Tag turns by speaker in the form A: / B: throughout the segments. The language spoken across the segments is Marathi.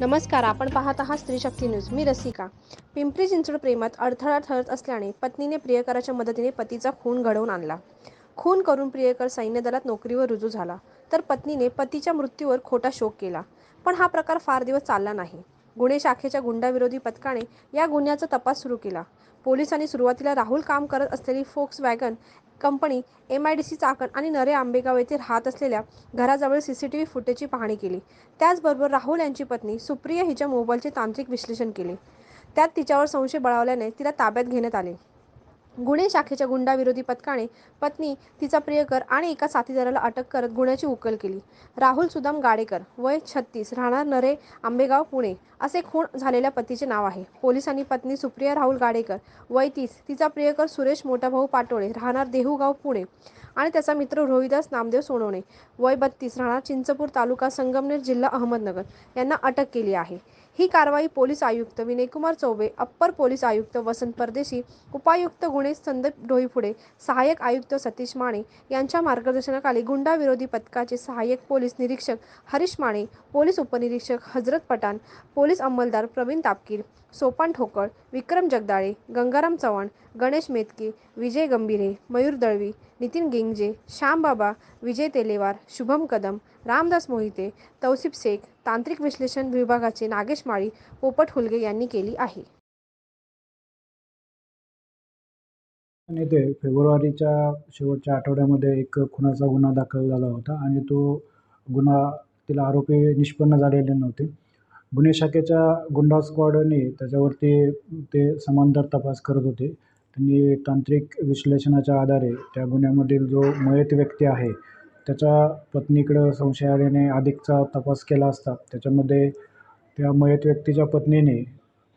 A: नमस्कार आपण पाहत आहात स्त्री शक्ती न्यूज. मी रसिका. पिंपरी चिंचवड प्रेमात अडथळा ठरत असल्याने पत्नीने प्रियकराच्या मदतीने पतीचा खून घडवून आणला. खून करून प्रियकर सैन्य दलात नोकरीवर रुजू झाला. तर पत्नीने पतीच्या मृत्यूवर खोटा शोक केला. पण हा प्रकार फार दिवस चालला नाही. गुन्हे शाखेच्या गुंडाविरोधी पथकाने या गुन्ह्याचा तपास सुरू केला. पोलिसांनी सुरुवातीला राहुल काम करत असलेली Volkswagen company M I D C Chakan आणि नरे आंबेगाव येथे राहत असलेल्या घराजवळ सी सी टी व्ही फुटेजची पाहणी केली. त्याचबरोबर राहुल यांची पत्नी सुप्रिया हिच्या मोबाईलचे तांत्रिक विश्लेषण केले. त्यात तिच्यावर संशय बळावल्याने तिला ताब्यात घेण्यात आले. गुन्हे शाखेच्या गुंडाविरोधी पथकाने पत्नी तिचा प्रियकर आणि एका साथीदाराला अटक करत गुन्ह्याची उकल केली. राहुल सुदाम गाडेकर वय छत्तीस राहणार नरे आंबेगाव पुणे असे खून झालेल्या पतीचे नाव आहे. पोलिसांनी पत्नी सुप्रिया राहुल गाडेकर वय तीस तिचा प्रियकर सुरेश मोठाभाऊ पाटोळे राहणार देहूगाव पुणे आणि त्याचा मित्र रोहिदास नामदेव सोनवणे. वय बत्तीस. राहणार चिंचपूर तालुका संगमनेर जिल्हा अहमदनगर. यांना अटक केली आहे. ही कारवाई पोलीस आयुक्त विनयकुमार चौबे अप्पर पोलीस आयुक्त वसंत परदेशी उपायुक्त गुणे संदीप डोईफुडे सहाय्यक आयुक्त सतीश माने यांच्या मार्गदर्शनाखाली गुंडाविरोधी पथकाचे सहाय्यक पोलीस निरीक्षक हरीश माने पोलीस उपनिरीक्षक हजरत पठाण पोलीस अंमलदार प्रवीण तापकीर सोपान ठोकळ विक्रम जगदाळे गंगाराम चव्हाण गणेश मेतके विजय गंभीरे मयूर दळवी नितीन गेंगजे श्यामबाबा विजय तेलेवार शुभम कदम रामदास मोहिते तौसिफ शेख तांत्रिक विश्लेषण विभागाचे नागेश माळी पोपट हुलगे यांनी केली आहे.
B: आणि ते फेब्रुवारीच्या शेवटच्या आठवड्यामध्ये एक खुनाचा गुन्हा दाखल झाला होता आणि तो गुन्हा तिला आरोपी निष्पन्न झालेले नव्हते. गुन्हे शाखेच्या गुंडा स्क्वॉडने त्याच्यावरती ते समांतर तपास करत होते. त्यांनी तांत्रिक विश्लेषणाच्या आधारे त्या गुन्ह्यामधील जो मयत व्यक्ती आहे त्याच्या पत्नीकडं संशयाने अधिकचा तपास केला असता त्याच्यामध्ये त्या मयत व्यक्तीच्या पत्नीने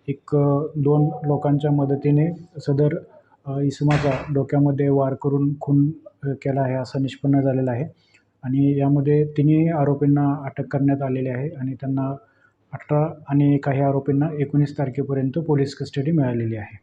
B: एक दोन लोकांच्या मदतीने सदर इसमाचा डोक्यामध्ये वार करून खून केला आहे असं निष्पन्न झालेलं आहे. आणि यामध्ये तिन्ही आरोपींना अटक करण्यात आलेली आहे आणि त्यांना अठरा आणि काही आरोपींना एकोणीस तारखेपर्यंत पोलीस कस्टडी मिळालेली आहे.